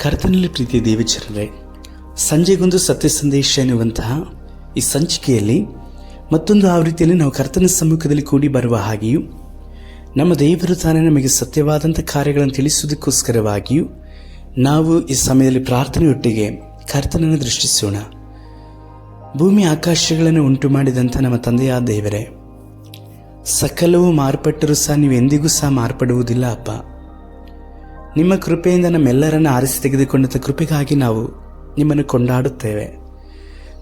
ಕರ್ತನಲ್ಲಿ ಪ್ರೀತಿಯ ದೇವಚರಣೆ ಸಂಜೆಗೊಂದು ಸತ್ಯ ಸಂದೇಶ ಎನ್ನುವಂತಹ ಈ ಸಂಚಿಕೆಯಲ್ಲಿ ಮತ್ತೊಂದು ಆವೃತ್ತಿಯಲ್ಲಿ ನಾವು ಕರ್ತನ ಸಮ್ಮುಖದಲ್ಲಿ ಕೂಡಿ ಬರುವ ಹಾಗೆಯೂ, ನಮ್ಮ ದೇವರು ತಾನೇ ನಮಗೆ ಸತ್ಯವಾದಂಥ ಕಾರ್ಯಗಳನ್ನು ತಿಳಿಸುವುದಕ್ಕೋಸ್ಕರವಾಗಿಯೂ ನಾವು ಈ ಸಮಯದಲ್ಲಿ ಪ್ರಾರ್ಥನೆಯೊಟ್ಟಿಗೆ ಕರ್ತನನ್ನು ದೃಷ್ಟಿಸೋಣ. ಭೂಮಿ ಆಕಾಶಗಳನ್ನು ಉಂಟು ಮಾಡಿದಂಥ ನಮ್ಮ ತಂದೆಯಾದ ದೇವರೇ, ಸಕಲವೂ ಮಾರ್ಪಟ್ಟರೂ ಸಹ ನೀವು ಎಂದಿಗೂ ಸಹ ಮಾರ್ಪಡುವುದಿಲ್ಲ ಅಪ್ಪ. ನಿಮ್ಮ ಕೃಪೆಯಿಂದ ನಮ್ಮೆಲ್ಲರನ್ನು ಆರಿಸಿ ತೆಗೆದುಕೊಂಡಂಥ ಕೃಪೆಗಾಗಿ ನಾವು ನಿಮ್ಮನ್ನು ಕೊಂಡಾಡುತ್ತೇವೆ.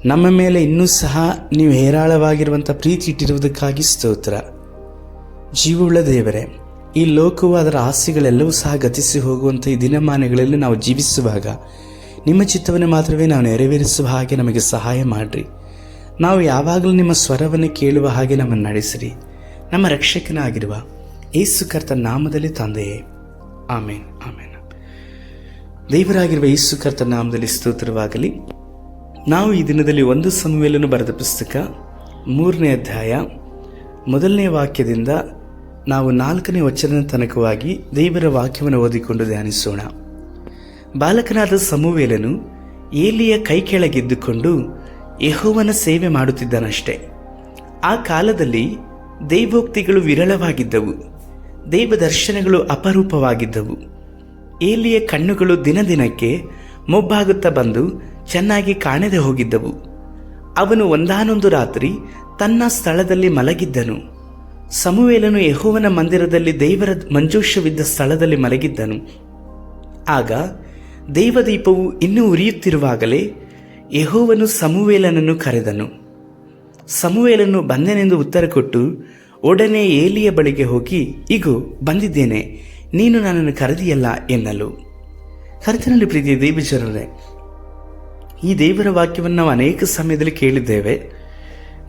ನಮ್ಮ ಮೇಲೆ ಇನ್ನೂ ಸಹ ನೀವು ಹೇರಾಳವಾಗಿರುವಂಥ ಪ್ರೀತಿ ಇಟ್ಟಿರುವುದಕ್ಕಾಗಿ ಸ್ತೋತ್ರ. ಜೀವವುಳ್ಳ ದೇವರೇ, ಈ ಲೋಕವು ಅದರ ಆಸೆಗಳೆಲ್ಲವೂ ಸಹ ಗತಿಸಿ ಹೋಗುವಂಥ ಈ ದಿನಮಾನಗಳಲ್ಲಿ ನಾವು ಜೀವಿಸುವಾಗ ನಿಮ್ಮ ಚಿತ್ತವನ್ನು ಮಾತ್ರವೇ ನಾವು ನೆರವೇರಿಸುವ ಹಾಗೆ ನಮಗೆ ಸಹಾಯ ಮಾಡಿರಿ. ನಾವು ಯಾವಾಗಲೂ ನಿಮ್ಮ ಸ್ವರವನ್ನು ಕೇಳುವ ಹಾಗೆ ನಮ್ಮನ್ನು ನಡೆಸಿರಿ. ನಮ್ಮ ರಕ್ಷಕನಾಗಿರುವ ಏಸು ಕರ್ತ ನಾಮದಲ್ಲಿ ತಂದೆಯೇ. ಆಮೇನ್ ಆಮೇನ್. ದೇವರಾಗಿರುವ ಯೇಸು ಕರ್ತ ನಾಮದಲ್ಲಿ ಸ್ತೋತ್ರವಾಗಲಿ. ನಾವು ಈ ದಿನದಲ್ಲಿ ಒಂದು ಸಮುವೇಲನ್ನು ಬರೆದ ಪುಸ್ತಕ, ಮೂರನೇ ಅಧ್ಯಾಯ, ಮೊದಲನೇ ವಾಕ್ಯದಿಂದ ನಾವು ನಾಲ್ಕನೇ ವಚನ ತನಕವಾಗಿ ದೇವರ ವಾಕ್ಯವನ್ನು ಓದಿಕೊಂಡು ಧ್ಯಾನಿಸೋಣ. ಬಾಲಕನಾದ ಸಮುವೇಲನು ಏಲಿಯ ಕೈ ಕೆಳಗೆದ್ದುಕೊಂಡು ಯಹೋವನ ಸೇವೆ ಮಾಡುತ್ತಿದ್ದನಷ್ಟೆ. ಆ ಕಾಲದಲ್ಲಿ ದೈವೋಕ್ತಿಗಳು ವಿರಳವಾಗಿದ್ದವು. ದೇವ ದರ್ಶನಗಳು ಅಪರೂಪವಾಗಿದ್ದವು. ಏಲಿಯ ಕಣ್ಣುಗಳು ದಿನದಿನಕ್ಕೆ ಮೊಬ್ಬಾಗುತ್ತಾ ಬಂದು ಚೆನ್ನಾಗಿ ಕಾಣದೆ ಹೋಗಿದ್ದವು. ಅವನು ಒಂದಾನೊಂದು ರಾತ್ರಿ ತನ್ನ ಸ್ಥಳದಲ್ಲಿ ಮಲಗಿದ್ದನು. ಸಮುವೇಲನು ಯಹೋವನ ಮಂದಿರದಲ್ಲಿ ದೇವರ ಮಂಜೂಷವಿದ್ದ ಸ್ಥಳದಲ್ಲಿ ಮಲಗಿದ್ದನು. ಆಗ ದೇವದೀಪವು ಇನ್ನೂ ಉರಿಯುತ್ತಿರುವಾಗಲೇ ಯಹೋವನು ಸಮುವೇಲನನ್ನು ಕರೆದನು. ಸಮುವೇಲನು ಬಂದನೆಂದು ಉತ್ತರ ಕೊಟ್ಟು ಒಡನೆ ಏಲಿಯ ಬಳಿಗೆ ಹೋಗಿ, ಇಗೋ, ಬಂದಿದ್ದೇನೆ. ನೀನು ನನ್ನನ್ನು ಕರೆದಿಯಲ್ಲ ಎನ್ನಲು. ಕರ್ತನಲ್ಲಿ ಪ್ರೀತಿಯ ದೇವಜನರೇ, ಈ ದೇವರ ವಾಕ್ಯವನ್ನು ನಾವು ಅನೇಕ ಸಮಯದಲ್ಲಿ ಕೇಳಿದ್ದೇವೆ.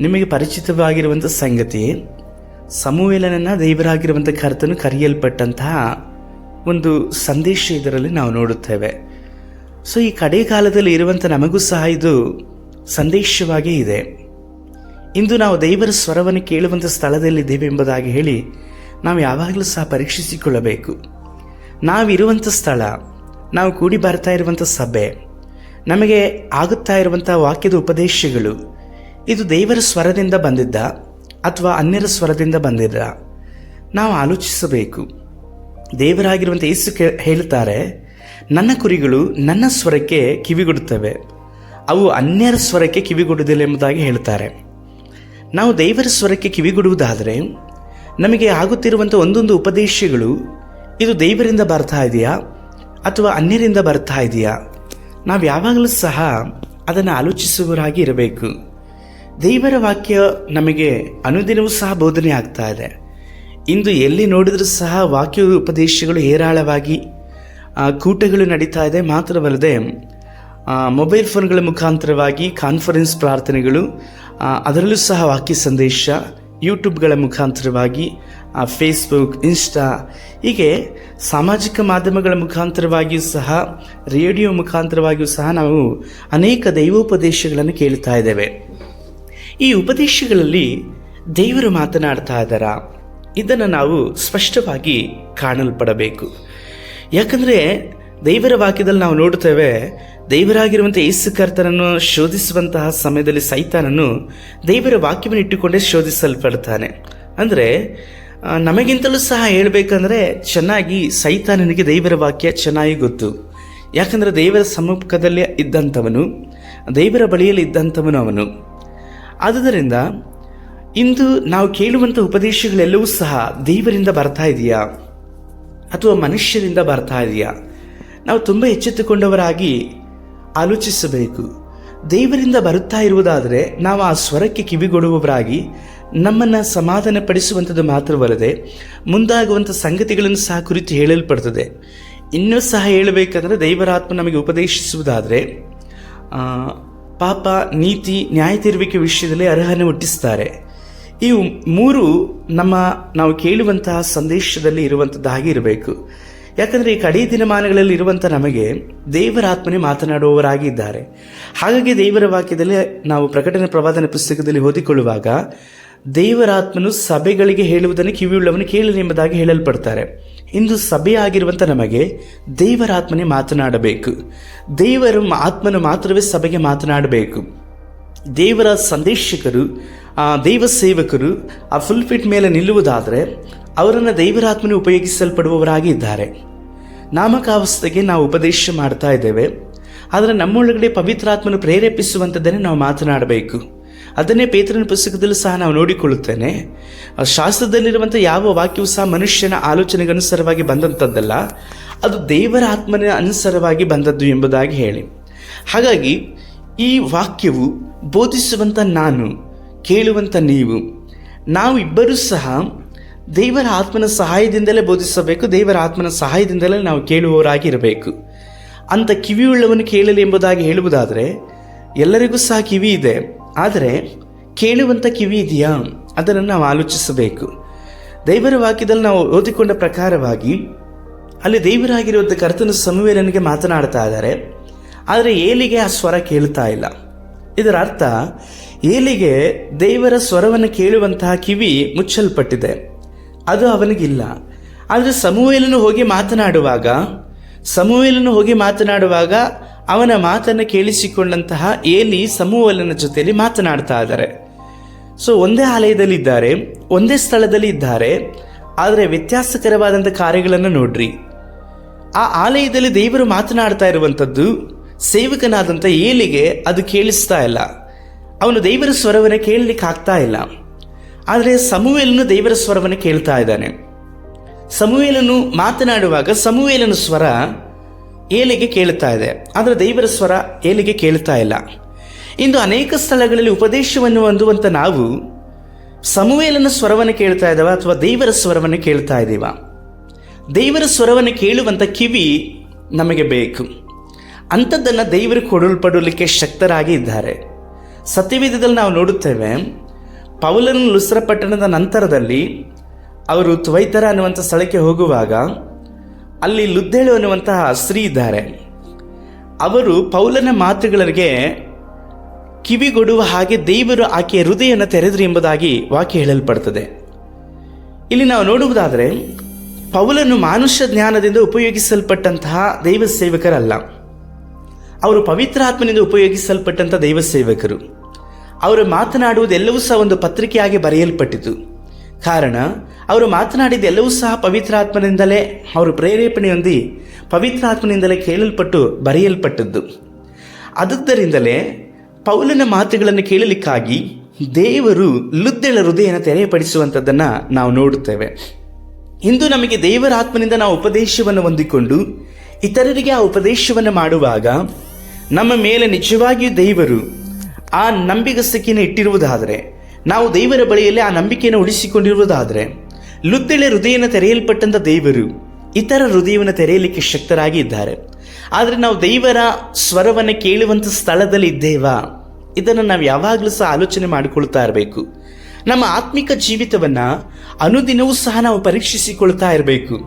ನಿಮಗೆ ಪರಿಚಿತವಾಗಿರುವಂಥ ಸಂಗತಿಯೇ ಸಮುವೇಲನನ್ನ ದೇವರಾಗಿರುವಂಥ ಕರ್ತನು ಕರೆಯಲ್ಪಟ್ಟಂತಹ ಒಂದು ಸಂದೇಶ ಇದರಲ್ಲಿ ನಾವು ನೋಡುತ್ತೇವೆ. ಸೊ ಈ ಕಡೆ ಕಾಲದಲ್ಲಿ ಇರುವಂಥ ನಮಗೂ ಸಹ ಇದು ಸಂದೇಶವಾಗೇ ಇದೆ. ಇಂದು ನಾವು ದೇವರ ಸ್ವರವನ್ನು ಕೇಳುವಂಥ ಸ್ಥಳದಲ್ಲಿದ್ದೇವೆ ಎಂಬುದಾಗಿ ಹೇಳಿ ನಾವು ಯಾವಾಗಲೂ ಸಹ ಪರೀಕ್ಷಿಸಿಕೊಳ್ಳಬೇಕು. ನಾವಿರುವಂಥ ಸ್ಥಳ, ನಾವು ಕೂಡಿ ಬರ್ತಾ ಇರುವಂಥ ಸಭೆ, ನಮಗೆ ಆಗುತ್ತಾ ಇರುವಂಥ ವಾಕ್ಯದ ಉಪದೇಶಗಳು, ಇದು ದೇವರ ಸ್ವರದಿಂದ ಬಂದಿದ್ದ ಅಥವಾ ಅನ್ಯರ ಸ್ವರದಿಂದ ಬಂದಿದ್ದ, ನಾವು ಆಲೋಚಿಸಬೇಕು. ದೇವರಾಗಿರುವಂಥ ಯೇಸು ಕೇ ಹೇಳ್ತಾರೆ ನನ್ನ ಕುರಿಗಳು ನನ್ನ ಸ್ವರಕ್ಕೆ ಕಿವಿಗೊಡುತ್ತವೆ, ಅವು ಅನ್ಯರ ಸ್ವರಕ್ಕೆ ಕಿವಿಗೊಡುವುದಿಲ್ಲ ಎಂಬುದಾಗಿ ಹೇಳ್ತಾರೆ ನಾವು ದೈವರ ಸ್ವರಕ್ಕೆ ಕಿವಿಗೊಡುವುದಾದರೆ ನಮಗೆ ಆಗುತ್ತಿರುವಂಥ ಒಂದೊಂದು ಉಪದೇಶಗಳು, ಇದು ದೇವರಿಂದ ಬರ್ತಾ ಇದೆಯಾ ಅಥವಾ ಅನ್ಯರಿಂದ ಬರ್ತಾ ಇದೆಯಾ? ನಾವು ಯಾವಾಗಲೂ ಸಹ ಅದನ್ನು ಆಲೋಚಿಸುವರಾಗಿ ಇರಬೇಕು. ದೇವರ ವಾಕ್ಯ ನಮಗೆ ಅನುದಿನವೂ ಸಹ ಬೋಧನೆ ಆಗ್ತಾ ಇದೆ. ಇಂದು ಎಲ್ಲಿ ನೋಡಿದರೂ ಸಹ ವಾಕ್ಯ ಉಪದೇಶಗಳು ಹೇರಾಳವಾಗಿ ಕೂಟಗಳು ನಡೀತಾ ಇದೆ. ಮಾತ್ರವಲ್ಲದೆ ಮೊಬೈಲ್ ಫೋನ್ಗಳ ಮುಖಾಂತರವಾಗಿ ಕಾನ್ಫರೆನ್ಸ್ ಪ್ರಾರ್ಥನೆಗಳು ಅದರಲ್ಲೂ ಸಹ ವಾಕ್ಯ ಸಂದೇಶ ಯೂಟ್ಯೂಬ್ಗಳ ಮುಖಾಂತರವಾಗಿ ಫೇಸ್ಬುಕ್ ಇನ್ಸ್ಟಾ ಹೀಗೆ ಸಾಮಾಜಿಕ ಮಾಧ್ಯಮಗಳ ಮುಖಾಂತರವಾಗಿಯೂ ಸಹ, ರೇಡಿಯೋ ಮುಖಾಂತರವಾಗಿಯೂ ಸಹ ನಾವು ಅನೇಕ ದೈವೋಪದೇಶಗಳನ್ನು ಕೇಳ್ತಾ ಇದ್ದೇವೆ. ಈ ಉಪದೇಶಗಳಲ್ಲಿ ದೇವರು ಮಾತನಾಡ್ತಾ ಇದ್ದಾರಾ. ಇದನ್ನು ನಾವು ಸ್ಪಷ್ಟವಾಗಿ ಕಾಣಲ್ಪಡಬೇಕು. ಯಾಕಂದರೆ ದೇವರ ವಾಕ್ಯದಲ್ಲಿ ನಾವು ನೋಡುತ್ತೇವೆ ದೈವರಾಗಿರುವಂಥ ಯೇಸು ಕರ್ತನನ್ನು ಶೋಧಿಸುವಂತಹ ಸಮಯದಲ್ಲಿ ಸೈತಾನನು ದೇವರ ವಾಕ್ಯವನ್ನು ಇಟ್ಟುಕೊಂಡೇ ಶೋಧಿಸಲ್ಪಡ್ತಾನೆ ಅಂದರೆ ನಮಗಿಂತಲೂ ಸಹ ಹೇಳಬೇಕಂದ್ರೆ, ಚೆನ್ನಾಗಿ ಸೈತಾನನಿಗೆ ದೇವರ ವಾಕ್ಯ ಚೆನ್ನಾಗಿ ಗೊತ್ತು. ಯಾಕಂದರೆ ದೇವರ ಸಮ್ಮುಖದಲ್ಲಿ ಇದ್ದಂಥವನು, ದೇವರ ಬಳಿಯಲ್ಲಿ ಇದ್ದಂಥವನು ಅವನು. ಆದುದರಿಂದ, ಇಂದು ನಾವು ಕೇಳುವಂಥ ಉಪದೇಶಗಳೆಲ್ಲವೂ ಸಹ ದೇವರಿಂದ ಬರ್ತಾ ಇದೆಯಾ? ಅಥವಾ ಮನುಷ್ಯರಿಂದ ಬರ್ತಾ ಇದೆಯಾ? ನಾವು ತುಂಬ ಎಚ್ಚೆತ್ತುಕೊಂಡವರಾಗಿ ಆಲೋಚಿಸಬೇಕು. ದೇವರಿಂದ ಬರುತ್ತಾ ಇರುವುದಾದರೆ ನಾವು ಆ ಸ್ವರಕ್ಕೆ ಕಿವಿಗೊಡುವವರಾಗಿ ನಮ್ಮನ್ನು ಸಮಾಧಾನ ಪಡಿಸುವಂಥದ್ದು ಮಾತ್ರವಲ್ಲದೆ ಮುಂದಾಗುವಂಥ ಸಂಗತಿಗಳನ್ನು ಸಹ ಕುರಿತು ಹೇಳಲ್ಪಡ್ತದೆ. ಇನ್ನೂ ಸಹ ಹೇಳಬೇಕಂದ್ರೆ ದೈವರಾತ್ಮ ನಮಗೆ ಉಪದೇಶಿಸುವುದಾದರೆ ಪಾಪ, ನೀತಿ, ನ್ಯಾಯ ತೀರುವಿಕೆ ವಿಷಯದಲ್ಲಿ ಅರ್ಹನೆ ಹುಟ್ಟಿಸ್ತಾರೆ. ಈ ಮೂರು ನಮ್ಮ ನಾವು ಕೇಳುವಂತಹ ಸಂದೇಶದಲ್ಲಿ ಇರುವಂಥದ್ದಾಗಿ ಇರಬೇಕು. ಯಾಕಂದರೆ ಈ ಕಡೇ ದಿನಮಾನಗಳಲ್ಲಿ ಇರುವಂಥ ನಮಗೆ ದೇವರ ಆತ್ಮನೇ ಮಾತನಾಡುವವರಾಗಿ ಇದ್ದಾರೆ ಹಾಗಾಗಿ ದೇವರ ವಾಕ್ಯದಲ್ಲಿ ನಾವು ಪ್ರಕಟಣೆ ಪ್ರವಾದನ ಪುಸ್ತಕದಲ್ಲಿ ಓದಿಕೊಳ್ಳುವಾಗ ದೇವರಾತ್ಮನು ಸಭೆಗಳಿಗೆ ಹೇಳುವುದನ್ನು ಕಿವಿಯುಳ್ಳವನು ಕೇಳಲಿ ಎಂಬುದಾಗಿ ಹೇಳಲ್ಪಡ್ತಾರೆ. ಇಂದು ಸಭೆಯಾಗಿರುವಂಥ ನಮಗೆ ದೇವರಾತ್ಮನೇ ಮಾತನಾಡಬೇಕು. ದೇವರ ಆತ್ಮನು ಮಾತ್ರವೇ ಸಭೆಗೆ ಮಾತನಾಡಬೇಕು. ದೇವರ ಸಂದೇಶಕರು ದೈವ ಸೇವಕರು ಆ ಫುಲ್ ಫಿಟ್ ಮೇಲೆ ನಿಲ್ಲುವುದಾದರೆ ಅವರನ್ನು ದೈವರಾತ್ಮನೆ ಉಪಯೋಗಿಸಲ್ಪಡುವವರಾಗಿ ಇದ್ದಾರೆ. ನಾಮಕಾವಸ್ಥೆಗೆ ನಾವು ಉಪದೇಶ ಮಾಡ್ತಾ ಇದ್ದೇವೆ. ಆದರೆ ನಮ್ಮೊಳಗಡೆ ಪವಿತ್ರಾತ್ಮನು ಪ್ರೇರೇಪಿಸುವಂಥದ್ದನ್ನೇ ನಾವು ಮಾತನಾಡಬೇಕು. ಅದನ್ನೇ ಪೇತ್ರನ ಪುಸ್ತಕದಲ್ಲೂ ಸಹ ನಾವು ನೋಡಿಕೊಳ್ಳುತ್ತೇನೆ. ಶಾಸ್ತ್ರದಲ್ಲಿರುವಂಥ ಯಾವ ವಾಕ್ಯವು ಸಹ ಮನುಷ್ಯನ ಆಲೋಚನೆಗೆ ಅನುಸಾರವಾಗಿ ಬಂದಂಥದ್ದಲ್ಲ ಅದು ದೇವರ ಆತ್ಮನ ಅನುಸಾರವಾಗಿ ಬಂದದ್ದು ಎಂಬುದಾಗಿ ಹೇಳಿ. ಹಾಗಾಗಿ ಈ ವಾಕ್ಯವು ಬೋಧಿಸುವಂಥ ನಾನು ಕೇಳುವಂಥ ನೀವು. ನಾವಿಬ್ಬರೂ ಸಹ ದೇವರ ಆತ್ಮನ ಸಹಾಯದಿಂದಲೇ ಬೋಧಿಸಬೇಕು, ದೇವರ ಆತ್ಮನ ಸಹಾಯದಿಂದಲೇ ನಾವು ಕೇಳುವವರಾಗಿರಬೇಕು. ಅಂಥ ಕಿವಿಯುಳ್ಳವನು ಕೇಳಲಿ ಎಂಬುದಾಗಿ ಹೇಳುವುದಾದರೆ, ಎಲ್ಲರಿಗೂ ಸಹ ಕಿವಿ ಇದೆ, ಆದರೆ ಕೇಳುವಂಥ ಕಿವಿ ಇದೆಯಾ? ಅದನ್ನು ನಾವು ಆಲೋಚಿಸಬೇಕು. ದೇವರ ವಾಕ್ಯದಲ್ಲಿ ನಾವು ಓದಿಕೊಂಡ ಪ್ರಕಾರವಾಗಿ, ಅಲ್ಲಿ ದೇವರಾಗಿರುವಂಥ ಕರ್ತನ ಸಮುವೇಲನಿಗೆ ಮಾತನಾಡ್ತಾ ಇದ್ದಾರೆ, ಆದರೆ ಏಲಿಗೆ ಆ ಸ್ವರ ಕೇಳ್ತಾ ಇಲ್ಲ. ಇದರ ಅರ್ಥ ಏಲಿಗೆ ದೇವರ ಸ್ವರವನ್ನು ಕೇಳುವಂತಹ ಕಿವಿ ಮುಚ್ಚಲ್ಪಟ್ಟಿದೆ. ಅದು ಅವನಿಗಿಲ್ಲ. ಆದರೆ ಸಮೂಹಲನ್ನು ಹೋಗಿ ಮಾತನಾಡುವಾಗ ಸಮೂಹಲನ್ನು ಹೋಗಿ ಮಾತನಾಡುವಾಗ ಅವನ ಮಾತನ್ನು ಕೇಳಿಸಿಕೊಂಡಂತಹ ಏಲಿ ಸಮೂಹಲನ ಜೊತೆಯಲ್ಲಿ ಮಾತನಾಡ್ತಾ ಇದ್ದಾರೆ. ಸೊ ಒಂದೇ ಆಲಯದಲ್ಲಿ ಇದ್ದಾರೆ ಒಂದೇ ಸ್ಥಳದಲ್ಲಿ ಇದ್ದಾರೆ. ಆದರೆ ವ್ಯತ್ಯಾಸಕರವಾದಂಥ ಕಾರ್ಯಗಳನ್ನು ನೋಡ್ರಿ. ಆ ಆಲಯದಲ್ಲಿ ದೇವರು ಮಾತನಾಡ್ತಾ ಇರುವಂಥದ್ದು ಸೇವಕನಾದಂಥ ಏಲಿಗೆ ಅದು ಕೇಳಿಸ್ತಾ ಇಲ್ಲ. ಅವನು ದೇವರ ಸ್ವರವನ್ನು ಕೇಳಲಿಕ್ಕೆ ಆಗ್ತಾ ಇಲ್ಲ. ಆದರೆ ಸಮುವೇಲನು ದೇವರ ಸ್ವರವನ್ನು ಕೇಳ್ತಾ ಇದ್ದಾನೆ. ಸಮುವೇಲನು ಮಾತನಾಡುವಾಗ ಸಮುವೇಲನ ಸ್ವರ ಏಲಿಗೆ ಕೇಳುತ್ತಾ ಇದೆ. ಆದರೆ ದೇವರ ಸ್ವರ ಏಲಿಗೆ ಕೇಳ್ತಾ ಇಲ್ಲ. ಇಂದು ಅನೇಕ ಸ್ಥಳಗಳಲ್ಲಿ ಉಪದೇಶವನ್ನು ಹೊಂದುವಂಥ ನಾವು ಸಮುವೇಲನ ಸ್ವರವನ್ನು ಕೇಳ್ತಾ ಇದ್ದಾವ ಅಥವಾ ದೇವರ ಸ್ವರವನ್ನು ಕೇಳ್ತಾ ಇದ್ದೀವ? ದೇವರ ಸ್ವರವನ್ನು ಕೇಳುವಂಥ ಕಿವಿ ನಮಗೆ ಬೇಕು. ಅಂಥದ್ದನ್ನು ದೇವರು ಕೊಡಲ್ಪಡಲಿಕ್ಕೆ ಶಕ್ತರಾಗಿ ಇದ್ದಾರೆ. ಸತ್ಯವೇದದಲ್ಲಿ ನಾವು ನೋಡುತ್ತೇವೆ ಪೌಲನ ಲುಸ್ರ ಪಟ್ಟಣದ ನಂತರದಲ್ಲಿ ಅವರು ತ್ವೈತರ ಅನ್ನುವಂಥ ಸ್ಥಳಕ್ಕೆ ಹೋಗುವಾಗ ಅಲ್ಲಿ ಲುದ್ದೇಳು ಅನ್ನುವಂತಹ ಸ್ತ್ರೀ ಇದ್ದಾರೆ. ಅವರು ಪೌಲನ ಮಾತುಗಳಿಗೆ ಕಿವಿಗೊಡುವ ಹಾಗೆ ದೇವರು ಆಕೆಯ ಹೃದಯನ ತೆರೆದ್ರು ಎಂಬುದಾಗಿ ವಾಕ್ಯ ಹೇಳಲ್ಪಡ್ತದೆ. ಇಲ್ಲಿ ನಾವು ನೋಡುವುದಾದರೆ, ಪೌಲನು ಮಾನುಷ್ಯ ಜ್ಞಾನದಿಂದ ಉಪಯೋಗಿಸಲ್ಪಟ್ಟಂತಹ ದೈವ ಸೇವಕರಲ್ಲ ಅವರು ಪವಿತ್ರಾತ್ಮನಿಂದ ಉಪಯೋಗಿಸಲ್ಪಟ್ಟಂಥ ದೈವ ಸೇವಕರು ಅವರು ಮಾತನಾಡುವುದೆಲ್ಲವೂ ಸಹ ಒಂದು ಪತ್ರಿಕೆಯಾಗಿ ಬರೆಯಲ್ಪಟ್ಟಿತು. ಕಾರಣ, ಅವರು ಮಾತನಾಡಿದ್ದೆಲ್ಲವೂ ಸಹ ಪವಿತ್ರಾತ್ಮನಿಂದಲೇ, ಅವರು ಪ್ರೇರೇಪಣೆಯೊಂದಿ ಪವಿತ್ರಾತ್ಮನಿಂದಲೇ ಕೇಳಲ್ಪಟ್ಟು ಬರೆಯಲ್ಪಟ್ಟದ್ದು. ಅದುದರಿಂದಲೇ ಪೌಲನ ಮಾತುಗಳನ್ನು ಕೇಳಲಿಕ್ಕಾಗಿ ದೇವರು ಲುದ್ದೆಳ ಹೃದಯನ ತೆರೆಯಪಡಿಸುವಂಥದ್ದನ್ನು ನಾವು ನೋಡುತ್ತೇವೆ. ಇಂದು ನಮಗೆ ದೇವರ ಆತ್ಮನಿಂದ ನಾವು ಉಪದೇಶವನ್ನು ಹೊಂದಿಕೊಂಡು ಇತರರಿಗೆ ಆ ಉಪದೇಶವನ್ನು ಮಾಡುವಾಗ ನಮ್ಮ ಮೇಲೆ ನಿಜವಾಗಿಯೂ ದೇವರು ಆ ನಂಬಿಗಸ್ತಿಕೆಯನ್ನು ಇಟ್ಟಿರುವುದಾದರೆ, ನಾವು ದೈವರ ಬಳಿಯಲ್ಲಿ ಆ ನಂಬಿಕೆಯನ್ನು ಉಳಿಸಿಕೊಂಡಿರುವುದಾದರೆ ಲುದ್ದೆಳೆ ಹೃದಯನ ತೆರೆಯಲ್ಪಟ್ಟಂಥ ದೇವರು ಇತರ ಹೃದಯವನ್ನು ತೆರೆಯಲಿಕ್ಕೆ ಶಕ್ತರಾಗಿ ಇದ್ದಾರೆ. ಆದರೆ ನಾವು ದೇವರ ಸ್ವರವನ್ನು ಕೇಳುವಂಥ ಸ್ಥಳದಲ್ಲಿ ಇದ್ದೇವಾ? ಇದನ್ನು ನಾವು ಯಾವಾಗಲೂ ಸಹ ಆಲೋಚನೆ ಮಾಡಿಕೊಳ್ತಾ ಇರಬೇಕು. ನಮ್ಮ ಆತ್ಮಿಕ ಜೀವಿತವನ್ನು ಅನುದಿನವೂ ಸಹ ನಾವು ಪರೀಕ್ಷಿಸಿಕೊಳ್ತಾ ಇರಬೇಕು.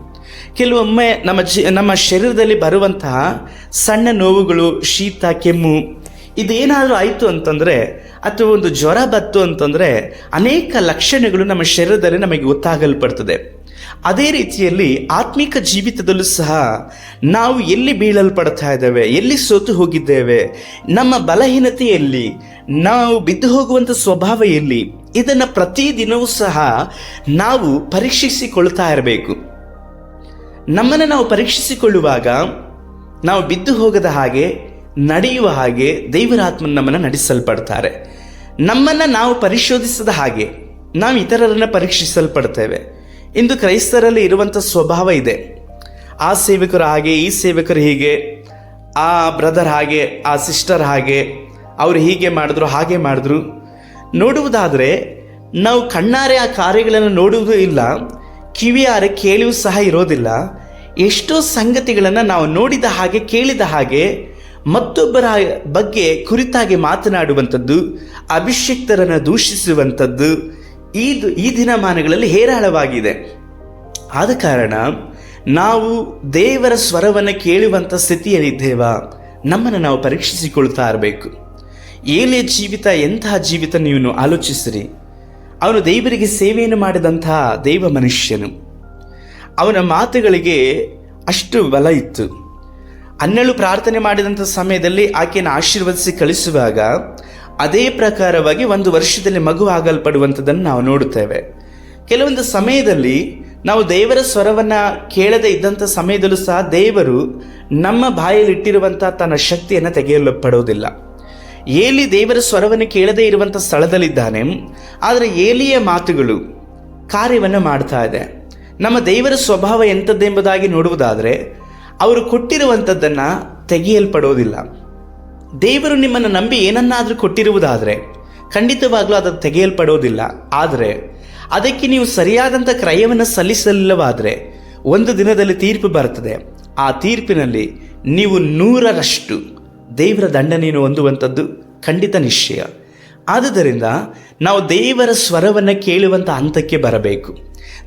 ಕೆಲವೊಮ್ಮೆ ನಮ್ಮ ಜಿ, ನಮ್ಮ ಶರೀರದಲ್ಲಿ ಬರುವಂತಹ ಸಣ್ಣ ನೋವುಗಳು, ಶೀತ, ಕೆಮ್ಮು ಇದೇನಾದರೂ ಆಯಿತು ಅಂತಂದರೆ, ಅಥವಾ ಒಂದು ಜ್ವರ ಬತ್ತು ಅಂತಂದರೆ, ಅನೇಕ ಲಕ್ಷಣಗಳು ನಮ್ಮ ಶರೀರದಲ್ಲಿ ನಮಗೆ ಗೊತ್ತಾಗಲ್ಪಡ್ತದೆ. ಅದೇ ರೀತಿಯಲ್ಲಿ ಆತ್ಮಿಕ ಜೀವಿತದಲ್ಲೂ ಸಹ ನಾವು ಎಲ್ಲಿ ಬೀಳಲ್ಪಡ್ತಾ ಇದ್ದೇವೆ, ಎಲ್ಲಿ ಸೋತು ಹೋಗಿದ್ದೇವೆ, ನಮ್ಮ ಬಲಹೀನತೆ ಎಲ್ಲಿ ನಾವು ಬಿದ್ದು ಹೋಗುವಂಥ ಸ್ವಭಾವ ಎಲ್ಲಿ, ಇದನ್ನು ಪ್ರತಿದಿನವೂ ಸಹ ನಾವು ಪರೀಕ್ಷಿಸಿಕೊಳ್ತಾ ಇರಬೇಕು. ನಮ್ಮನ್ನು ನಾವು ಪರೀಕ್ಷಿಸಿಕೊಳ್ಳುವಾಗ ನಾವು ಬಿದ್ದು ಹೋಗದ ಹಾಗೆ ನಡೆಯುವ ಹಾಗೆ ದೈವರಾತ್ಮನ ನಮ್ಮನ್ನು ನಡೆಸಲ್ಪಡ್ತಾರೆ. ನಮ್ಮನ್ನು ನಾವು ಪರಿಶೋಧಿಸದ ಹಾಗೆ ನಾವು ಇತರರನ್ನು ಪರೀಕ್ಷಿಸಲ್ಪಡ್ತೇವೆ. ಇಂದು ಕ್ರೈಸ್ತರಲ್ಲಿ ಇರುವಂಥ ಸ್ವಭಾವ ಇದೆ. ಆ ಸೇವಕರು ಹಾಗೆ, ಈ ಸೇವಕರು ಹೀಗೆ, ಆ ಬ್ರದರ್ ಹಾಗೆ, ಆ ಸಿಸ್ಟರ್ ಹಾಗೆ, ಅವರು ಹೀಗೆ ಮಾಡಿದ್ರು, ಹಾಗೆ ಮಾಡಿದ್ರು. ನೋಡುವುದಾದರೆ ನಾವು ಕಣ್ಣಾರೆ ಆ ಕಾರ್ಯಗಳನ್ನು ನೋಡುವುದೂ ಇಲ್ಲ, ಕಿವಿಯಾರೆ ಕೇಳಿಯೂ ಸಹ ಇರೋದಿಲ್ಲ. ಎಷ್ಟೋ ಸಂಗತಿಗಳನ್ನು ನಾವು ನೋಡಿದ ಹಾಗೆ, ಕೇಳಿದ ಹಾಗೆ ಮತ್ತೊಬ್ಬರ ಬಗ್ಗೆ ಕುರಿತಾಗಿ ಮಾತನಾಡುವಂಥದ್ದು, ಅಭಿಷಿಕ್ತರನ್ನು ದೂಷಿಸುವಂಥದ್ದು ಈ ಈ ದಿನಮಾನಗಳಲ್ಲಿ ಹೇರಾಳವಾಗಿದೆ. ಆದ ಕಾರಣ ನಾವು ದೇವರ ಸ್ವರವನ್ನು ಕೇಳುವಂಥ ಸ್ಥಿತಿಯಲ್ಲಿದ್ದೇವಾ? ನಮ್ಮನ್ನು ನಾವು ಪರೀಕ್ಷಿಸಿಕೊಳ್ತಾ ಇರಬೇಕು. ಏನೇ ಜೀವಿತ, ಎಂತಹ ಜೀವಿತ ನೀವು ಆಲೋಚಿಸಿರಿ. ಅವನು ದೇವರಿಗೆ ಸೇವೆಯನ್ನು ಮಾಡಿದಂತಹ ದೇವ ಮನುಷ್ಯನು ಅವನ ಮಾತುಗಳಿಗೆ ಅಷ್ಟು ಬಲ ಇತ್ತು. ಅನ್ನಳು ಪ್ರಾರ್ಥನೆ ಮಾಡಿದಂಥ ಸಮಯದಲ್ಲಿ ಆಕೆಯನ್ನು ಆಶೀರ್ವದಿಸಿ ಕಳಿಸುವಾಗ ಅದೇ ಪ್ರಕಾರವಾಗಿ ಒಂದು ವರ್ಷದಲ್ಲಿ ಮಗು ಆಗಲ್ಪಡುವಂಥದ್ದನ್ನು ನಾವು ನೋಡುತ್ತೇವೆ. ಕೆಲವೊಂದು ಸಮಯದಲ್ಲಿ ನಾವು ದೇವರ ಸ್ವರವನ್ನು ಕೇಳದೆ ಇದ್ದಂಥ ಸಮಯದಲ್ಲೂ ಸಹ ದೇವರು ನಮ್ಮ ಬಾಯಲ್ಲಿಟ್ಟಿರುವಂಥ ತನ್ನ ಶಕ್ತಿಯನ್ನು ತೆಗೆಯಲು ಪಡುವುದಿಲ್ಲ ಏಲಿ ದೇವರ ಸ್ವರವನ್ನು ಕೇಳದೇ ಇರುವಂಥ ಸ್ಥಳದಲ್ಲಿದ್ದಾನೆ. ಆದರೆ ಏಲಿಯ ಮಾತುಗಳು ಕಾರ್ಯವನ್ನು ಮಾಡ್ತಾ ಇದೆ. ನಮ್ಮ ದೇವರ ಸ್ವಭಾವ ಎಂಥದ್ದೆಂಬುದಾಗಿ ನೋಡುವುದಾದರೆ ಅವರು ಕೊಟ್ಟಿರುವಂಥದ್ದನ್ನು ತೆಗೆಯಲ್ಪಡೋದಿಲ್ಲ ದೇವರು ನಿಮ್ಮನ್ನು ನಂಬಿ ಏನನ್ನಾದರೂ ಕೊಟ್ಟಿರುವುದಾದರೆ, ಖಂಡಿತವಾಗ್ಲೂ ಅದು ತೆಗೆಯಲ್ಪಡೋದಿಲ್ಲ ಆದರೆ, ಅದಕ್ಕೆ ನೀವು ಸರಿಯಾದಂಥ ಕ್ರಯವನ್ನು ಸಲ್ಲಿಸಲಿಲ್ಲವಾದರೆ, ಒಂದು ದಿನದಲ್ಲಿ ತೀರ್ಪು ಬರುತ್ತದೆ ಆ ತೀರ್ಪಿನಲ್ಲಿ ನೀವು ನೂರರಷ್ಟು ದೇವರ ದಂಡನೆಯನ್ನು ಹೊಂದುವಂಥದ್ದು ಖಂಡಿತ ನಿಶ್ಚಯ. ಆದುದರಿಂದ ನಾವು ದೇವರ ಸ್ವರವನ್ನು ಕೇಳುವಂಥ ಹಂತಕ್ಕೆ ಬರಬೇಕು.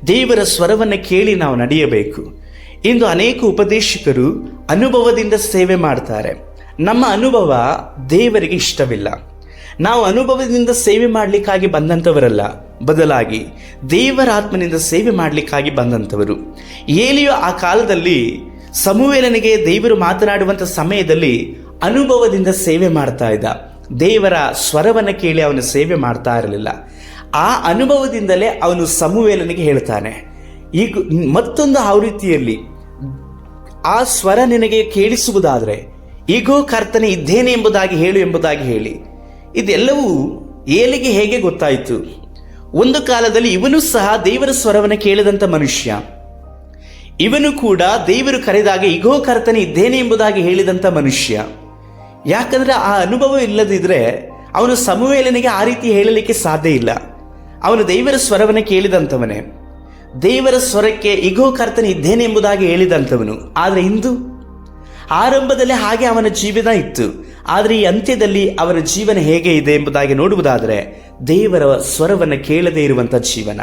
ದೇವರ ಸ್ವರವನ್ನು ಕೇಳಿ ನಾವು ನಡೆಯಬೇಕು. ಇಂದು ಅನೇಕ ಉಪದೇಶಕರು ಅನುಭವದಿಂದ ಸೇವೆ ಮಾಡ್ತಾರೆ. ನಮ್ಮ ಅನುಭವ ದೇವರಿಗೆ ಇಷ್ಟವಿಲ್ಲ. ನಾವು ಅನುಭವದಿಂದ ಸೇವೆ ಮಾಡಲಿಕ್ಕಾಗಿ ಬಂದಂಥವರಲ್ಲ. ಬದಲಾಗಿ ದೇವರ ಆತ್ಮನಿಂದ ಸೇವೆ ಮಾಡಲಿಕ್ಕಾಗಿ ಬಂದಂಥವರು. ಏಲಿಯೋ ಆ ಕಾಲದಲ್ಲಿ ಸಮುವೇಲನಿಗೆ ದೇವರು ಮಾತನಾಡುವಂಥ ಸಮಯದಲ್ಲಿ ಅನುಭವದಿಂದ ಸೇವೆ ಮಾಡ್ತಾ ಇದ್ದ. ದೇವರ ಸ್ವರವನ್ನು ಕೇಳಿ ಅವನು ಸೇವೆ ಮಾಡ್ತಾ ಇರಲಿಲ್ಲ. ಆ ಅನುಭವದಿಂದಲೇ ಅವನು ಸಮುವೇಲನಿಗೆ ಹೇಳ್ತಾನೆ. ಈಗ ಮತ್ತೊಂದು ಆವೃತ್ತಿಯಲ್ಲಿ ಆ ಸ್ವರ ನಿನಗೆ ಕೇಳಿಸುವುದಾದರೆ, ಈಗೋ ಕರ್ತನೆ ಇದ್ದೇನೆ ಎಂಬುದಾಗಿ ಹೇಳು ಎಂಬುದಾಗಿ ಹೇಳಿ. ಇದೆಲ್ಲವೂ ಏಲಿಗೆ ಹೇಗೆ ಗೊತ್ತಾಯಿತು? ಒಂದು ಕಾಲದಲ್ಲಿ ಇವನು ಸಹ ದೇವರ ಸ್ವರವನ್ನು ಕೇಳಿದಂಥ ಮನುಷ್ಯ. ಇವನು ಕೂಡ ದೇವರು ಕರೆದಾಗ ಇಗೋ ಕರ್ತನೆ ಇದ್ದೇನೆ ಎಂಬುದಾಗಿ ಹೇಳಿದಂಥ ಮನುಷ್ಯ. ಯಾಕಂದರೆ ಆ ಅನುಭವ ಇಲ್ಲದಿದ್ದರೆ ಅವನು ಸಮುವೇಲನಿಗೆ ಆ ರೀತಿ ಹೇಳಲಿಕ್ಕೆ ಸಾಧ್ಯ ಇಲ್ಲ. ಅವನು ದೇವರ ಸ್ವರವನ್ನು ಕೇಳಿದಂಥವನೇ ದೇವರ ಸ್ವರಕ್ಕೆ ಇಗೋ ಕರ್ತನ ಇದ್ದೇನೆ ಎಂಬುದಾಗಿ ಹೇಳಿದಂಥವನು ಆದರೆ ಇಂದು? ಆರಂಭದಲ್ಲಿ ಹಾಗೆ ಅವನ ಜೀವನ ಇತ್ತು. ಆದರೆ ಈ ಅಂತ್ಯದಲ್ಲಿ ಅವರ ಜೀವನ ಹೇಗೆ ಇದೆ ಎಂಬುದಾಗಿ ನೋಡುವುದಾದರೆ ದೇವರ ಸ್ವರವನ್ನು ಕೇಳದೇ ಇರುವಂಥ ಜೀವನ.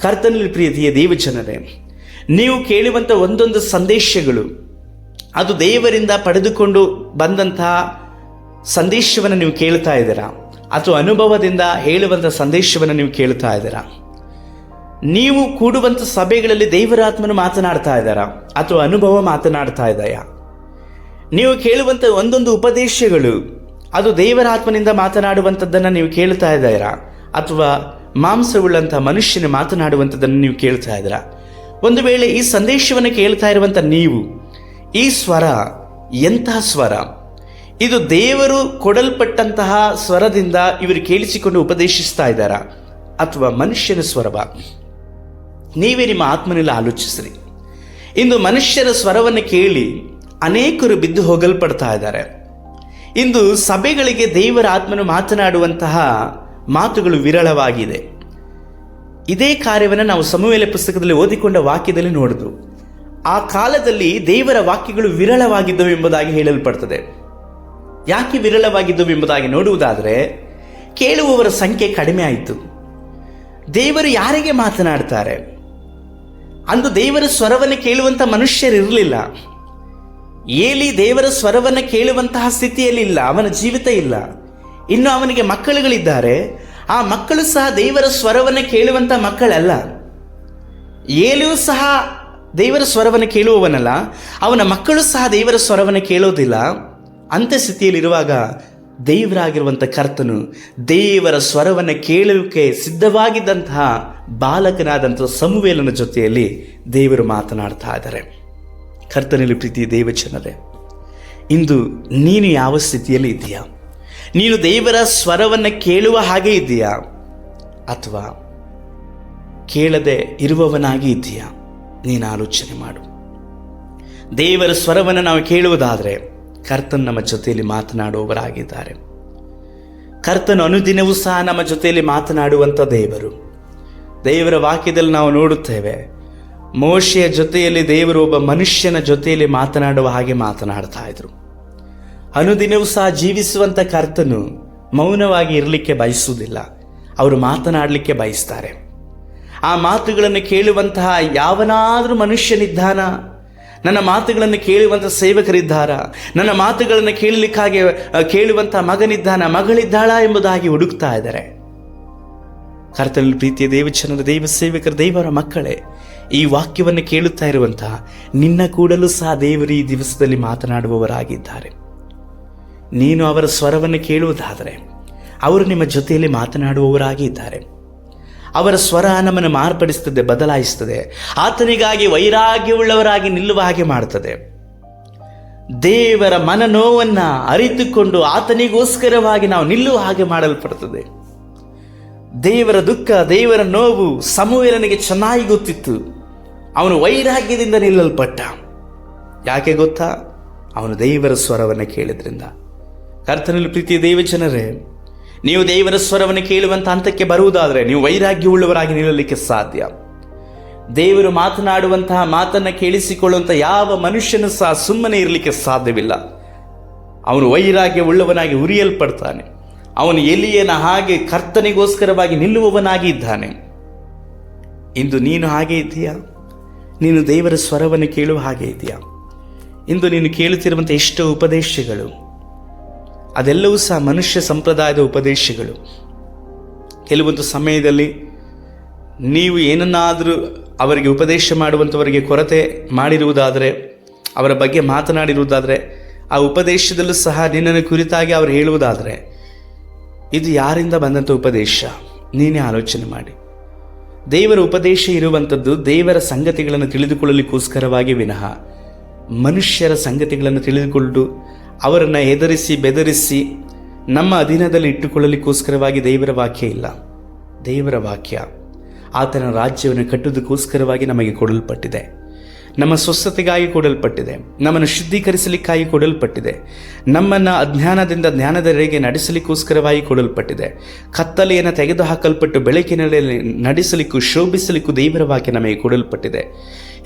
ಕರ್ತನಲ್ಲಿ ಪ್ರೀತಿಯ ದೇವಜನರೇ, ನೀವು ಕೇಳುವಂಥ ಒಂದೊಂದು ಸಂದೇಶಗಳು, ಅದು ದೇವರಿಂದ ಪಡೆದುಕೊಂಡು ಬಂದಂತಹ ಸಂದೇಶವನ್ನು ನೀವು ಕೇಳ್ತಾ ಇದ್ದೀರಾ? ಅಥವಾ ಅನುಭವದಿಂದ ಹೇಳುವಂಥ ಸಂದೇಶವನ್ನು ನೀವು ಕೇಳ್ತಾ ಇದ್ದೀರಾ? ನೀವು ಕೂಡುವಂಥ ಸಭೆಗಳಲ್ಲಿ ದೇವರಾತ್ಮನು ಮಾತನಾಡ್ತಾ ಇದ್ದಾರಾ? ಅಥವಾ ಅನುಭವ ಮಾತನಾಡ್ತಾ ಇದೆಯಾ ನೀವು ಕೇಳುವಂಥ ಒಂದೊಂದು ಉಪದೇಶಗಳು, ಅದು ದೇವರಾತ್ಮನಿಂದ ಮಾತನಾಡುವಂಥದ್ದನ್ನು ನೀವು ಕೇಳ್ತಾ ಇದ್ದೀರಾ? ಅಥವಾ ಮಾಂಸವುಳ್ಳಂಥ ಮನುಷ್ಯನ ಮಾತನಾಡುವಂಥದ್ದನ್ನು ನೀವು ಕೇಳ್ತಾ ಇದ್ದೀರಾ? ಒಂದು ವೇಳೆ ಈ ಸಂದೇಶವನ್ನು ಕೇಳ್ತಾ ಇರುವಂಥ ನೀವು, ಈ ಸ್ವರ ಎಂತಹ ಸ್ವರ? ಇದು ದೇವರು ಕೊಡಲ್ಪಟ್ಟಂತಹ ಸ್ವರದಿಂದ ಇವರು ಕೇಳಿಸಿಕೊಂಡು ಉಪದೇಶಿಸ್ತಾ ಇದ್ದಾರಾ? ಅಥವಾ ಮನುಷ್ಯನ ಸ್ವರವ? ನೀವೇ ನಿಮ್ಮ ಆತ್ಮನೆಲ್ಲ ಆಲೋಚಿಸ್ರಿ. ಇಂದು ಮನುಷ್ಯರ ಸ್ವರವನ್ನು ಕೇಳಿ ಅನೇಕರು ಬಿದ್ದು ಹೋಗಲ್ಪಡ್ತಾ ಇದ್ದಾರೆ. ಇಂದು ಸಭೆಗಳಿಗೆ ದೇವರ ಆತ್ಮನು ಮಾತನಾಡುವಂತಹ ಮಾತುಗಳು ವಿರಳವಾಗಿದೆ. ಇದೇ ಕಾರ್ಯವನ್ನು ನಾವು ಸಮುವೇಲೆ ಪುಸ್ತಕದಲ್ಲಿ ಓದಿಕೊಂಡ ವಾಕ್ಯದಲ್ಲಿ ನೋಡಿದ್ರು ಆ ಕಾಲದಲ್ಲಿ ದೇವರ ವಾಕ್ಯಗಳು ವಿರಳವಾಗಿದ್ದವು ಎಂಬುದಾಗಿ ಹೇಳಲ್ಪಡ್ತದೆ. ಯಾಕೆ ವಿರಳವಾಗಿದ್ದವು ಎಂಬುದಾಗಿ ನೋಡುವುದಾದರೆ, ಕೇಳುವವರ ಸಂಖ್ಯೆ ಕಡಿಮೆ ಆಯಿತು. ದೇವರು ಯಾರಿಗೆ ಮಾತನಾಡ್ತಾರೆ? ಅಂದು ದೇವರ ಸ್ವರವನ್ನು ಕೇಳುವಂಥ ಮನುಷ್ಯರಿರಲಿಲ್ಲ. ಏಲಿ ದೇವರ ಸ್ವರವನ್ನು ಕೇಳುವಂತಹ ಸ್ಥಿತಿಯಲ್ಲಿಲ್ಲ, ಅವನ ಜೀವಿತ ಇಲ್ಲ. ಇನ್ನು ಅವನಿಗೆ ಮಕ್ಕಳುಗಳಿದ್ದಾರೆ. ಆ ಮಕ್ಕಳು ಸಹ ದೇವರ ಸ್ವರವನ್ನು ಕೇಳುವಂಥ ಮಕ್ಕಳಲ್ಲ. ಏಲಿಯೂ ಸಹ ದೇವರ ಸ್ವರವನ್ನು ಕೇಳುವವನಲ್ಲ, ಅವನ ಮಕ್ಕಳು ಸಹ ದೇವರ ಸ್ವರವನ್ನು ಕೇಳೋದಿಲ್ಲ. ಅಂತ್ಯ ಸ್ಥಿತಿಯಲ್ಲಿರುವಾಗ ದೇವರಾಗಿರುವಂಥ ಕರ್ತನು ದೇವರ ಸ್ವರವನ್ನು ಕೇಳಲಿಕ್ಕೆ ಸಿದ್ಧವಾಗಿದ್ದಂತಹ ಬಾಲಕನಾದಂಥ ಸಮುವೇಲನ ಜೊತೆಯಲ್ಲಿ ದೇವರು ಮಾತನಾಡ್ತಾ ಇದ್ದಾರೆ. ಕರ್ತನಲ್ಲಿ ಪ್ರೀತಿ ದೇವಚನರೇ ಇಂದು ನೀನು ಯಾವ ಸ್ಥಿತಿಯಲ್ಲಿ ಇದೆಯಾ ನೀನು ದೇವರ ಸ್ವರವನ್ನು ಕೇಳುವ ಹಾಗೆ ಇದೆಯಾ ಅಥವಾ ಕೇಳದೆ ಇರುವವನಾಗಿ ಇದೆಯಾ ನೀನು ಆಲೋಚನೆ ಮಾಡು. ದೇವರ ಸ್ವರವನ್ನು ನಾವು ಕೇಳುವುದಾದರೆ ಕರ್ತನ್ ನಮ್ಮ ಜೊತೆಯಲ್ಲಿ ಮಾತನಾಡುವವರಾಗಿದ್ದಾರೆ. ಕರ್ತನು ಅನುದಿನವೂ ಸಹ ನಮ್ಮ ಜೊತೆಯಲ್ಲಿ ಮಾತನಾಡುವಂಥ ದೇವರು. ದೇವರ ವಾಕ್ಯದಲ್ಲಿ ನಾವು ನೋಡುತ್ತೇವೆ, ಮೋಶೆಯ ಜೊತೆಯಲ್ಲಿ ದೇವರು ಒಬ್ಬ ಮನುಷ್ಯನ ಜೊತೆಯಲ್ಲಿ ಮಾತನಾಡುವ ಹಾಗೆ ಮಾತನಾಡ್ತಾ ಇದ್ರು. ಅನುದಿನವೂ ಸಹ ಜೀವಿಸುವಂಥ ಕರ್ತನು ಮೌನವಾಗಿ ಇರಲಿಕ್ಕೆ ಬಯಸುವುದಿಲ್ಲ, ಅವರು ಮಾತನಾಡಲಿಕ್ಕೆ ಬಯಸ್ತಾರೆ. ಆ ಮಾತುಗಳನ್ನು ಕೇಳುವಂತಹ ಯಾವನಾದರೂ ಮನುಷ್ಯನಿದ್ದಾನ? ನನ್ನ ಮಾತುಗಳನ್ನು ಕೇಳುವಂಥ ಸೇವಕರಿದ್ದಾರ? ನನ್ನ ಮಾತುಗಳನ್ನು ಕೇಳಲಿಕ್ಕಾಗಿ ಕೇಳುವಂಥ ಮಗನಿದ್ದಾನ? ಮಗಳಿದ್ದಾಳ ಎಂಬುದಾಗಿ ಹುಡುಕ್ತಾ ಇದ್ದಾರೆ. ಕರ್ತನಲ್ಲಿ ಪ್ರೀತಿಯ ದೇವಚನರ ದೈವ ಸೇವಕರ, ದೇವರ ಮಕ್ಕಳೇ, ಈ ವಾಕ್ಯವನ್ನು ಕೇಳುತ್ತಾ ಇರುವಂತಹ ನಿನ್ನ ಕೂಡಲೂ ಸಹ ದೇವರು ಈ ದಿವಸದಲ್ಲಿ ಮಾತನಾಡುವವರಾಗಿದ್ದಾರೆ. ನೀನು ಅವರ ಸ್ವರವನ್ನು ಕೇಳುವುದಾದರೆ, ಅವರು ನಿಮ್ಮ ಜೊತೆಯಲ್ಲಿ ಮಾತನಾಡುವವರಾಗಿ ಇದ್ದಾರೆ ಅವರ ಸ್ವರ ನಮ್ಮನ್ನು ಮಾರ್ಪಡಿಸ್ತದೆ, ಬದಲಾಯಿಸ್ತದೆ. ಆತನಿಗಾಗಿ ವೈರಾಗ್ಯವುಳ್ಳವರಾಗಿ ನಿಲ್ಲುವ ಹಾಗೆ ಮಾಡುತ್ತದೆ. ದೇವರ ಮನನೋವನ್ನು ಅರಿತುಕೊಂಡು ಆತನಿಗೋಸ್ಕರವಾಗಿ ನಾವು ನಿಲ್ಲುವ ಹಾಗೆ ಮಾಡಲ್ಪಡುತ್ತದೆ. ದೇವರ ದುಃಖ, ದೇವರ ನೋವು ಸಮೂಹನಿಗೆ ಚೆನ್ನಾಗಿ ಗೊತ್ತಿತ್ತು. ಅವನು ವೈರಾಗ್ಯದಿಂದ ನಿಲ್ಲಲ್ಪಟ್ಟ. ಯಾಕೆ ಗೊತ್ತಾ? ಅವನು ದೇವರ ಸ್ವರವನ್ನು ಕೇಳಿದ್ರಿಂದ. ಕರ್ತನಲ್ಲಿ ಪ್ರೀತಿಯ ದೇವಜನರೇ ನೀವು ದೇವರ ಸ್ವರವನ್ನು ಕೇಳುವಂತ ಹಂತಕ್ಕೆ ಬರುವುದಾದರೆ ನೀವು ವೈರಾಗ್ಯವುಳ್ಳವರಾಗಿ ನಿಲ್ಲಲಿಕ್ಕೆ ಸಾಧ್ಯ. ದೇವರು ಮಾತನಾಡುವಂತಹ ಮಾತನ್ನು ಕೇಳಿಸಿಕೊಳ್ಳುವಂಥ ಯಾವ ಮನುಷ್ಯನೂ ಸಹ ಸುಮ್ಮನೆ ಇರಲಿಕ್ಕೆ ಸಾಧ್ಯವಿಲ್ಲ. ಅವನು ವೈರಾಗ್ಯ ಉಳ್ಳವನಾಗಿ ಉರಿಯಲ್ಪಡ್ತಾನೆ. ಅವನು ಎಲಿಯನ ಹಾಗೆ ಕರ್ತನಿಗೋಸ್ಕರವಾಗಿ ನಿಲ್ಲುವವನಾಗಿ ಇದ್ದಾನೆ ಇಂದು ನೀನು ಹಾಗೆ ಇದೆಯಾ? ನೀನು ದೇವರ ಸ್ವರವನ್ನು ಕೇಳುವ ಹಾಗೆ ಇದೆಯಾ? ಇಂದು ನೀನು ಕೇಳುತ್ತಿರುವಂಥ ಎಷ್ಟೋ ಉಪದೇಶಗಳು. ಅದೆಲ್ಲವೂ ಸಹ ಮನುಷ್ಯ ಸಂಪ್ರದಾಯದ ಉಪದೇಶಗಳು. ಕೆಲವೊಂದು ಸಮಯದಲ್ಲಿ ನೀವು ಏನನ್ನಾದರೂ ಅವರಿಗೆ ಉಪದೇಶ ಮಾಡುವಂಥವರಿಗೆ ಕೊರತೆ ಮಾಡಿರುವುದಾದರೆ, ಅವರ ಬಗ್ಗೆ ಮಾತನಾಡಿರುವುದಾದರೆ, ಆ ಉಪದೇಶದಲ್ಲೂ ಸಹ ನಿನ್ನನ್ನು ಕುರಿತಾಗಿ ಅವರು ಹೇಳುವುದಾದರೆ, ಇದು ಯಾರಿಂದ ಬಂದಂಥ ಉಪದೇಶ? ನೀನೇ ಆಲೋಚನೆ ಮಾಡಿ. ದೇವರ ಉಪದೇಶ ಇರುವಂಥದ್ದು ದೇವರ ಸಂಗತಿಗಳನ್ನು ತಿಳಿದುಕೊಳ್ಳಲಿಕ್ಕೋಸ್ಕರವಾಗಿ ವಿನಃ ಮನುಷ್ಯರ ಸಂಗತಿಗಳನ್ನು ತಿಳಿದುಕೊಂಡು ಅವರನ್ನು ಹೆದರಿಸಿ, ಬೆದರಿಸಿ ನಮ್ಮ ಅಧೀನದಲ್ಲಿ ಇಟ್ಟುಕೊಳ್ಳಲಿಕ್ಕೋಸ್ಕರವಾಗಿ ದೇವರ ವಾಕ್ಯ ಇಲ್ಲ. ದೇವರ ವಾಕ್ಯ ಆತನ ರಾಜ್ಯವನ್ನು ಕಟ್ಟುವುದಕ್ಕೋಸ್ಕರವಾಗಿ ನಮಗೆ ಕೊಡಲ್ಪಟ್ಟಿದೆ. ನಮ್ಮ ಸ್ವಸ್ಥತೆಗಾಗಿ ಕೊಡಲ್ಪಟ್ಟಿದೆ. ನಮ್ಮನ್ನು ಶುದ್ಧೀಕರಿಸಲಿಕ್ಕಾಗಿ ಕೊಡಲ್ಪಟ್ಟಿದೆ. ನಮ್ಮನ್ನು ಅಜ್ಞಾನದಿಂದ ಜ್ಞಾನದೆಡೆಗೆ ನಡೆಸಲಿಕ್ಕೋಸ್ಕರವಾಗಿ ಕೊಡಲ್ಪಟ್ಟಿದೆ. ಕತ್ತಲೆಯನ್ನು ತೆಗೆದು ಹಾಕಲ್ಪಟ್ಟು ಬೆಳಕಿನಲ್ಲಿ ನಡೆಸಲಿಕ್ಕೂ ಶೋಭಿಸಲಿಕ್ಕೂ ದೇವರ ವಾಕ್ಯ ನಮಗೆ ಕೊಡಲ್ಪಟ್ಟಿದೆ.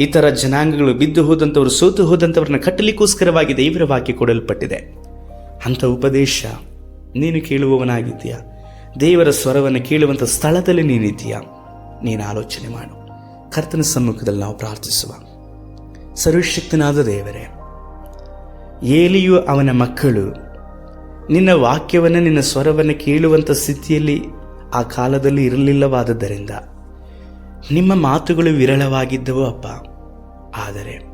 ಇತರ ಜನಾಂಗಗಳು ಬಿದ್ದು ಹೋದಂಥವರು, ಸೋತು ಹೋದಂಥವ್ರನ್ನ ಕಟ್ಟಲಿಕ್ಕೋಸ್ಕರವಾಗಿ ದೇವರ ವಾಕ್ಯ ಕೊಡಲ್ಪಟ್ಟಿದೆ. ಅಂಥ ಉಪದೇಶ ನೀನು ಕೇಳುವವನಾಗಿದ್ದೀಯಾ? ದೇವರ ಸ್ವರವನ್ನು ಕೇಳುವಂಥ ಸ್ಥಳದಲ್ಲಿ ನೀನಿದ್ದೀಯಾ? ನೀನು ಆಲೋಚನೆ ಮಾಡು. ಕರ್ತನ ಸಮ್ಮುಖದಲ್ಲಿ ನಾವು ಪ್ರಾರ್ಥಿಸುವ. ಸರ್ವಶಕ್ತನಾದ ದೇವರೇ, ಏಲಿಯು ಅವನ ಮಕ್ಕಳು, ನಿನ್ನ ವಾಕ್ಯವನ್ನು, ನಿನ್ನ ಸ್ವರವನ್ನು ಕೇಳುವಂಥ ಸ್ಥಿತಿಯಲ್ಲಿ ಆ ಕಾಲದಲ್ಲಿ ಇರಲಿಲ್ಲವಾದದ್ದರಿಂದ ನಿಮ್ಮ ಮಾತುಗಳು ವಿರಳವಾಗಿದ್ದವು ಅಪ್ಪ. ಆದರೆ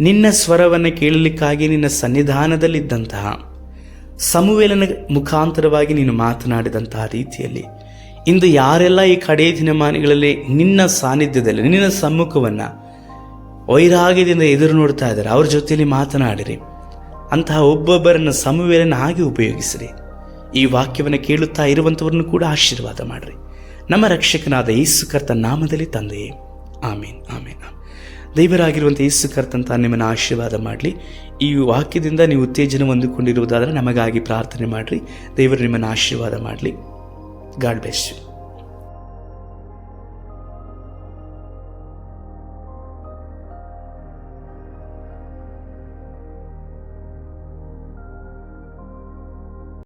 ನಿನ್ನ ಸ್ವರವನ್ನು ಕೇಳಲಿಕ್ಕಾಗಿ ನಿನ್ನ ಸನ್ನಿಧಾನದಲ್ಲಿದ್ದಂತಹ ಸಮುವೇಲನ ಮುಖಾಂತರವಾಗಿ ನೀನು ಮಾತನಾಡಿದಂತಹ ರೀತಿಯಲ್ಲಿ ಇಂದು ಯಾರೆಲ್ಲ ಈ ಕಡೆಯ ದಿನಮಾನಗಳಲ್ಲಿ ನಿನ್ನ ಸಾನ್ನಿಧ್ಯದಲ್ಲಿ, ನಿನ್ನ ಸಮ್ಮುಖವನ್ನು ವೈರಾಗ್ಯದಿಂದ ಎದುರು ನೋಡ್ತಾ ಇದ್ದಾರೆ, ಅವ್ರ ಜೊತೆಯಲ್ಲಿ ಮಾತನಾಡಿರಿ. ಅಂತಹ ಒಬ್ಬೊಬ್ಬರನ್ನು ಸಮುವೇಲನ ಹಾಗೆ ಉಪಯೋಗಿಸಿರಿ. ಈ ವಾಕ್ಯವನ್ನು ಕೇಳುತ್ತಾ ಇರುವಂಥವ್ರನ್ನು ಕೂಡ ಆಶೀರ್ವಾದ ಮಾಡಿರಿ. ನಮ್ಮ ರಕ್ಷಕನಾದ ಯೇಸು ನಾಮದಲ್ಲಿ ತಂದೆಯೇ. ಆಮೇನ್ ಆಮೇನ್. ದೈವರಾಗಿರುವಂಥ ಯೇಸು ಕರ್ತಂತ ನಿಮ್ಮನ್ನು ಆಶೀರ್ವಾದ ಮಾಡಲಿ. ಈ ವಾಕ್ಯದಿಂದ ನೀವು ಉತ್ತೇಜನ ಹೊಂದಿಕೊಂಡಿರುವುದಾದರೆ ನಮಗಾಗಿ ಪ್ರಾರ್ಥನೆ ಮಾಡಿರಿ. ದೇವರು ನಿಮ್ಮನ್ನು ಆಶೀರ್ವಾದ ಮಾಡಲಿ. God best